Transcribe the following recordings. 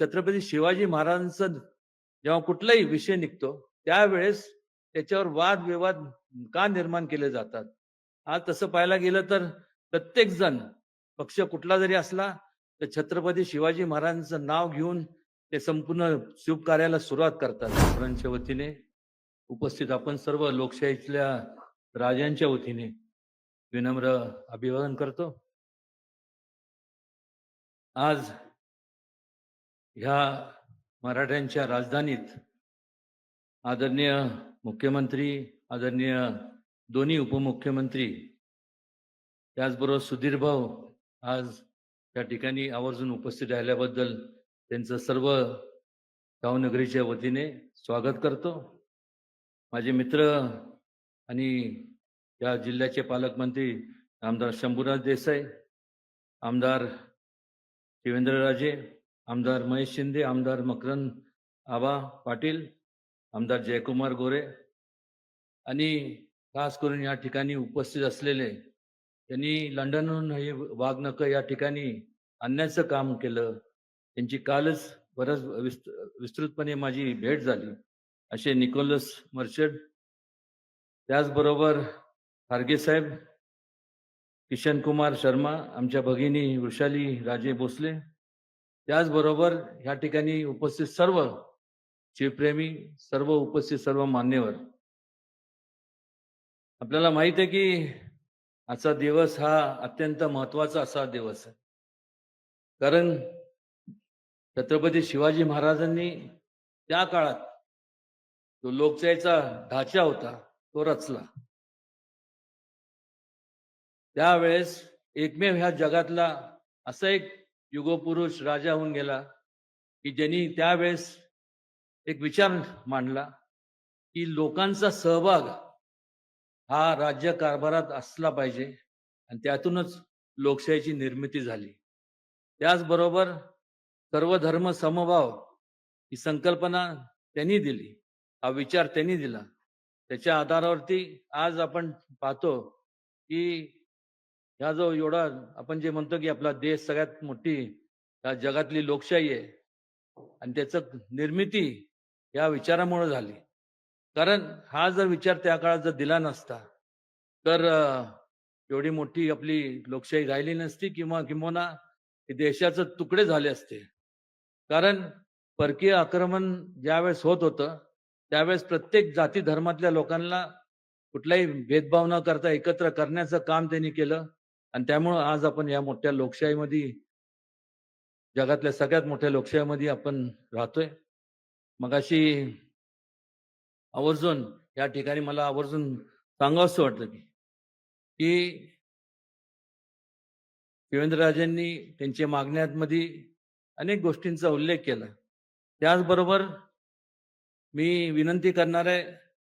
छत्रपती शिवाजी महाराजांचं जेव्हा कुठलाही विषय निघतो त्यावेळेस त्याच्यावर वादविवाद का निर्माण केले जातात? आज तसं पाहायला गेलं तर प्रत्येक जण पक्ष कुठला जरी असला तर छत्रपती शिवाजी महाराजांचं नाव घेऊन ते संपूर्ण शुभ कार्याला सुरुवात करतात. सर्वांच्या वतीने उपस्थित आपण सर्व लोकशाहीतल्या राजांच्या वतीने विनम्र अभिवादन करतो. आज ह्या मराठ्यांच्या राजधानीत आदरणीय मुख्यमंत्री आदरणीय दोन्ही उपमुख्यमंत्री त्याचबरोबर सुधीर भाऊ आज त्या ठिकाणी आवर्जून उपस्थित राहिल्याबद्दल त्यांचं सर्व गावनगरीच्या वतीने स्वागत करतो. माझे मित्र आणि या जिल्ह्याचे पालकमंत्री आमदार शंभूराज देसाई आमदार शिवेंद्रराजे आमदार महेश शिंदे आमदार मकरंद आबा पाटील आमदार जयकुमार गोरे आणि खास करून या ठिकाणी उपस्थित असलेले त्यांनी लंडनहून हे वाघनकं या ठिकाणी आणण्याचं काम केलं. त्यांची कालच बरंच विस्त विस्तृतपणे माझी भेट झाली. असे निकोलस मर्चड त्याचबरोबर खारगे साहेब किशन कुमार शर्मा आमच्या भगिनी वृषाली राजे भोसले त्याचबरोबर या ठिकाणी उपस्थित सर्व शिवप्रेमी सर्व उपस्थित सर्व मान्यवर. आपल्याला माहीत आहे की आजचा दिवस हा अत्यंत महत्त्वाचा असा दिवस आहे. कारण छत्रपती शिवाजी महाराजांनी त्या काळात जो लोकशाहीचा ढाचा होता तो रचला. त्यावेळेस एकमेव ह्या जगातला असा एक युगोपुरुष राजा होऊन गेला की ज्यांनी त्यावेळेस एक विचार मांडला की लोकांचा सहभाग हा राज्य कारभारात असला पाहिजे आणि त्यातूनच लोकशाहीची निर्मिती झाली. त्याचबरोबर सर्व धर्म समभाव ही संकल्पना त्यांनी दिली हा विचार त्यांनी दिला. त्याच्या आधारावरती आज आपण पाहतो की ह्या जो एवढा आपण जे म्हणतो की आपला देश सगळ्यात मोठी या जगातली लोकशाही आहे. आणि त्याचं निर्मिती या विचारामुळे झाली. कारण हा जर विचार त्या काळात जर दिला नसता तर एवढी मोठी आपली लोकशाही राहिली नसती किंवा किंवा देशाचे तुकडे झाले असते. कारण परकीय आक्रमण ज्यावेळेस होत होतं त्यावेळेस प्रत्येक जाती धर्मातल्या लोकांना कुठलाही भेदभाव न करता एकत्र करण्याचं काम त्यांनी केलं. आणि त्यामुळं आज आपण या मोठ्या लोकशाहीमध्ये जगातल्या सगळ्यात मोठ्या लोकशाहीमध्ये आपण राहतोय. मगाशी आवर्जून या ठिकाणी मला आवर्जून सांगावंसं वाटतं की की शिवेंद्रराजेंनी त्यांच्या मागण्यांमध्ये अनेक गोष्टींचा उल्लेख केला. त्याचबरोबर मी विनंती करणार आहे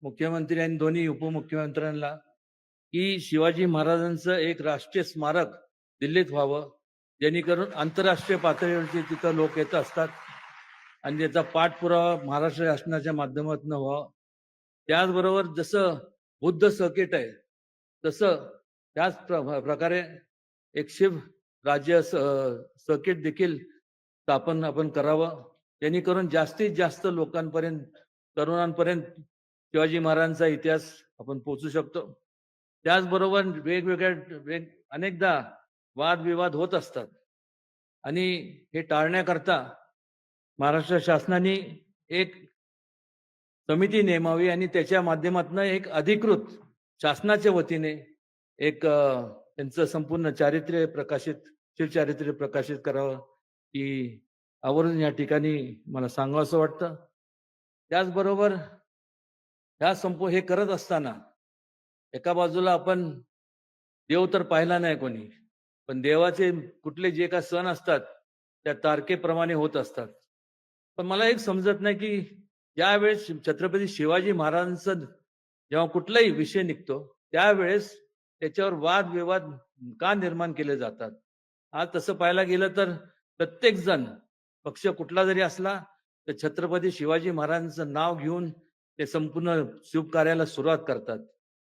मुख्यमंत्री आणि दोन्ही उपमुख्यमंत्र्यांना की शिवाजी महाराजांचं एक राष्ट्रीय स्मारक दिल्लीत व्हावं जेणेकरून आंतरराष्ट्रीय पातळीवरती तिथं लोक येत असतात आणि त्याचा पाठपुरावा महाराष्ट्र शासनाच्या माध्यमातून व्हावा. त्याचबरोबर जसं बुद्ध सर्किट आहे तसं त्याच प्र- प्रकारे एक शिव राज्य सर्किट देखील स्थापन आपण करावं. जेणेकरून जास्तीत जास्त लोकांपर्यंत तरुणांपर्यंत शिवाजी महाराजांचा इतिहास आपण पोहोचू शकतो. त्याचबरोबर वेगवेगळ्या वेग अनेकदा वादविवाद होत असतात. आणि हे टाळण्याकरता महाराष्ट्र शासनाने एक समिती नेमावी आणि त्याच्या माध्यमातून एक अधिकृत शासनाच्या वतीने एक त्यांचं संपूर्ण चारित्र्य प्रकाशित शिवचारित्र्य प्रकाशित करावं की आवर्जून या ठिकाणी मला सांगावं असं वाटतं. त्याचबरोबर ह्या संपू हे करत असताना एका बाजूला आपण देव तर पाहिला नाही कोणी पण देवाचे कुठले जे काही सण असतात त्या तारखेप्रमाणे होत असतात. पण मला एक समजत नाही की ज्यावेळेस छत्रपती शिवाजी महाराजांचं जेव्हा कुठलाही विषय निघतो त्यावेळेस त्याच्यावर वादविवाद का निर्माण केले जातात? आज तसं पाहायला गेलं तर प्रत्येक जण पक्ष कुठला जरी असला तर छत्रपती शिवाजी महाराजांचं नाव घेऊन ते संपूर्ण शुभ कार्याला सुरुवात करतात.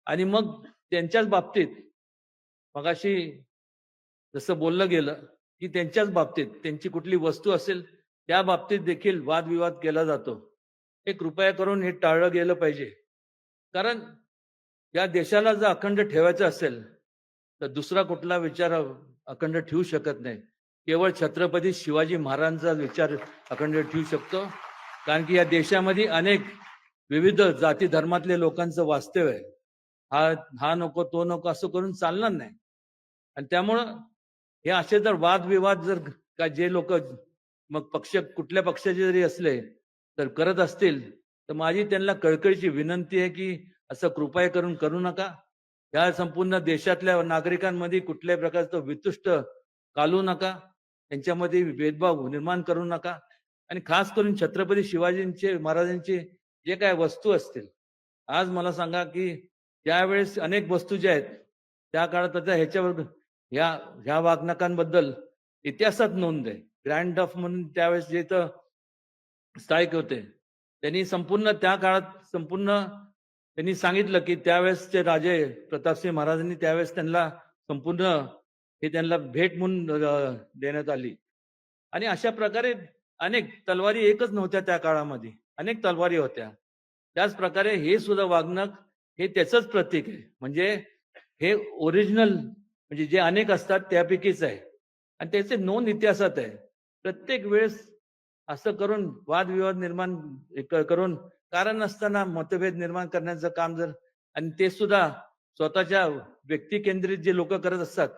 आणि मग त्यांच्याच बाबतीत मगाशी जसं बोललं गेलं की त्यांच्याच बाबतीत त्यांची कुठली वस्तू असेल त्या बाबतीत देखील वादविवाद केला जातो. हे कृपया करून हे टाळलं गेलं पाहिजे. कारण या देशाला जर अखंड ठेवायचं असेल तर दुसरा कुठला विचार अखंड ठेवू शकत नाही. केवळ छत्रपती शिवाजी महाराजांचा विचार अखंड ठेवू शकतो. कारण की या देशामध्ये अनेक विविध जाती धर्मातले लोकांचं वास्तव्य आहे. हा हा नको तो नको असं करून चालणार नाही. आणि त्यामुळं हे असे जर वादविवाद जर का जे लोक मग पक्ष कुठल्या पक्षाचे जरी असले तर करत असतील तर माझी त्यांना कळकळीची विनंती आहे की असं कृपया करून करू नका. या संपूर्ण देशातल्या नागरिकांमध्ये कुठल्याही प्रकारचं वितुष्ट कालू नका. त्यांच्यामध्ये भेदभाव निर्माण करू नका. आणि खास करून छत्रपती शिवाजींचे महाराजांचे जे काय वस्तू असतील. आज मला सांगा की त्यावेळेस अनेक वस्तू ज्या आहेत त्या काळात त्याच्या ह्याच्यावर ह्या ह्या वागणकांबद्दल इतिहासात नोंद आहे. ग्रँड ऑफ म्हणून त्यावेळेस जे इथं स्थायिक होते त्यांनी संपूर्ण त्या काळात संपूर्ण त्यांनी सांगितलं की त्यावेळेसचे राजे प्रतापसिंह महाराजांनी त्यावेळेस त्यांना संपूर्ण हे त्यांना भेट म्हणून देण्यात आली. आणि अशा प्रकारे अनेक तलवारी एकच नव्हत्या त्या काळामध्ये. अनेक तलवारी होत्या. त्याच प्रकारे हे सुद्धा वागणक हे त्याचंच प्रतीक आहे. म्हणजे हे ओरिजिनल म्हणजे जे अनेक असतात त्यापैकीच आहे. आणि त्याचे नोंद इतिहासात आहे. प्रत्येक वेळेस असं करून वादविवाद निर्माण करून कारण नसताना मतभेद निर्माण करण्याचं काम जर आणि ते सुद्धा स्वतःच्या व्यक्ती केंद्रित जे लोक करत असतात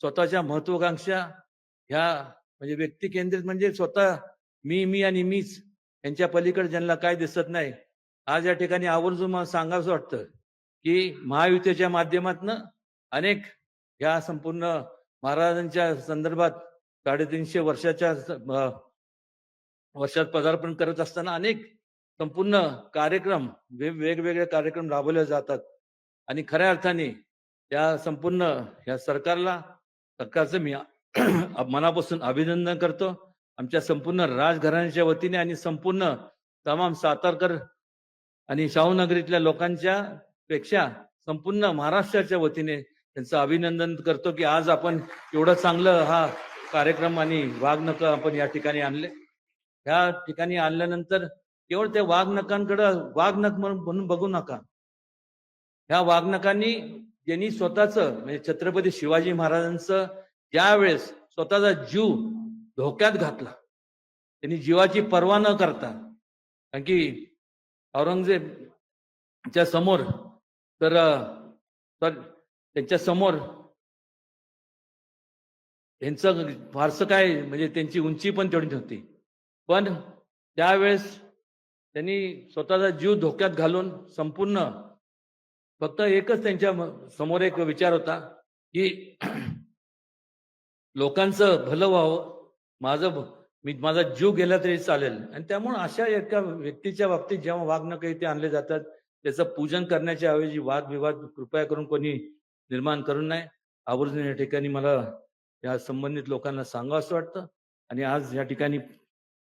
स्वतःच्या महत्वाकांक्षा ह्या म्हणजे व्यक्ती केंद्रित म्हणजे स्वतः मी मी आणि मीच यांच्या पलीकडे ज्यांना काय दिसत नाही आज या ठिकाणी आवर्जून मला सांगावंसं वाटतं. की महायुतीच्या माध्यमातनं अनेक ह्या संपूर्ण महाराजांच्या संदर्भात साडेतीनशे वर्षाच्या वर्षात पदार्पण करत असताना अनेक संपूर्ण कार्यक्रम वेगवेगळे कार्यक्रम राबवले जातात. आणि खऱ्या अर्थाने या संपूर्ण या सरकारला सरकारचं मी मनापासून अभिनंदन करतो. आमच्या संपूर्ण राजघराण्याच्या वतीने आणि संपूर्ण तमाम सातारकर आणि शाहूनगरीतल्या लोकांच्या पेक्षा संपूर्ण महाराष्ट्राच्या वतीने त्यांचं अभिनंदन करतो की आज आपण एवढं चांगलं हा कार्यक्रम आणि वाघनक आपण या ठिकाणी आणले. या ठिकाणी आणल्यानंतर केवळ त्या वाघनकांकडं वाघनक म्हणून म्हणून बघू नका. ह्या वाघनकांनी ज्यांनी स्वतःच म्हणजे छत्रपती शिवाजी महाराजांचं ज्यावेळेस स्वतःचा जीव धोक्यात घातला त्यांनी जीवाची पर्वा न करता कारण की औरंगजेबच्या समोर तर तर त्यांच्यासमोर यांचं फारसं काय म्हणजे त्यांची उंची पण तेवढी नव्हती. पण त्यावेळेस त्यांनी स्वतःचा जीव धोक्यात घालून संपूर्ण फक्त एकच त्यांच्यासमोर एक विचार होता की लोकांचं भलं व्हावं माझं मी माझा जीव गेला तरी चालेल. आणि त्यामुळे अशा एका व्यक्तीच्या बाबतीत जेव्हा वागणं ते आणले जातात त्याचं पूजन करण्याच्या ऐवजी वादविवाद कृपया करून कोणी निर्माण करू नये. आवर्जून या ठिकाणी मला या संबंधित लोकांना सांगावं असं वाटतं. आणि आज या ठिकाणी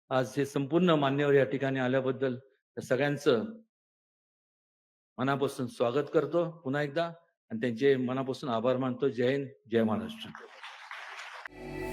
आज हे संपूर्ण मान्यवर या ठिकाणी आल्याबद्दल त्या सगळ्यांचं मनापासून स्वागत करतो पुन्हा एकदा. आणि त्यांचे मनापासून आभार मानतो. जय हिंद जय महाराष्ट्र.